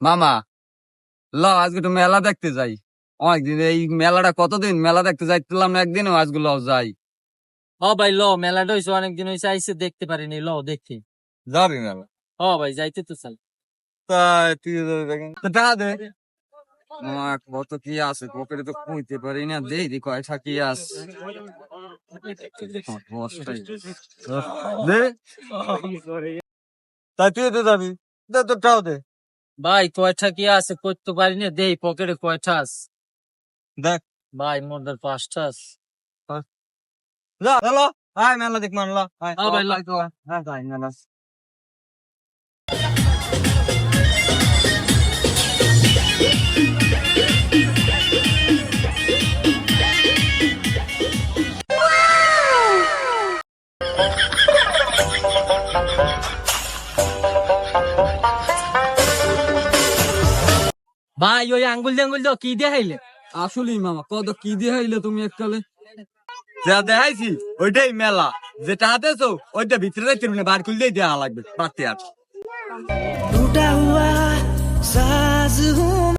মামা ল আজকে একটু মেলা দেখতে যাই। অনেকদিন এই মেলাটা কতদিন? মেলা দেখতে যাইছিলাম না একদিনও আজকে ল যাই। হ ভাই ল মেলাটা হয়েছে অনেকদিন হয়েছে আইসে দেখতে পারিনি ল দেখি। যাবি মেলা? হ ভাই যাইতে তো চাই। তাই তুই টাকা দে। কত কি আছে পকেটে তো কইতে পারি না দেই দি কয়টা কি আছে। দে। তাই তুই তো যাবি। তো টাও দে। ভাই কয়টা কি আছে? করতে পারি না দেই পকেটে কয়টা আছে? দেখ। ভাই মোদের পাঁচটা আছে। আয় মেলা দেখ মানলা হ্যাঁ ভাই, ল। আয় তো আয়। হ্যাঁ মেলা ভাই ওই আঙ্গুল জাঙ্গুল তো কি দেখাইলে আসলেই মামা কত কি দেখাইলে তুমি এককালে? যা দেখাইছি ওইটাই মেলা। যেটা হাতেছো ওইটা ভিতরে তুমি বার দিয়ে দেওয়া লাগবে বাড়তে আর।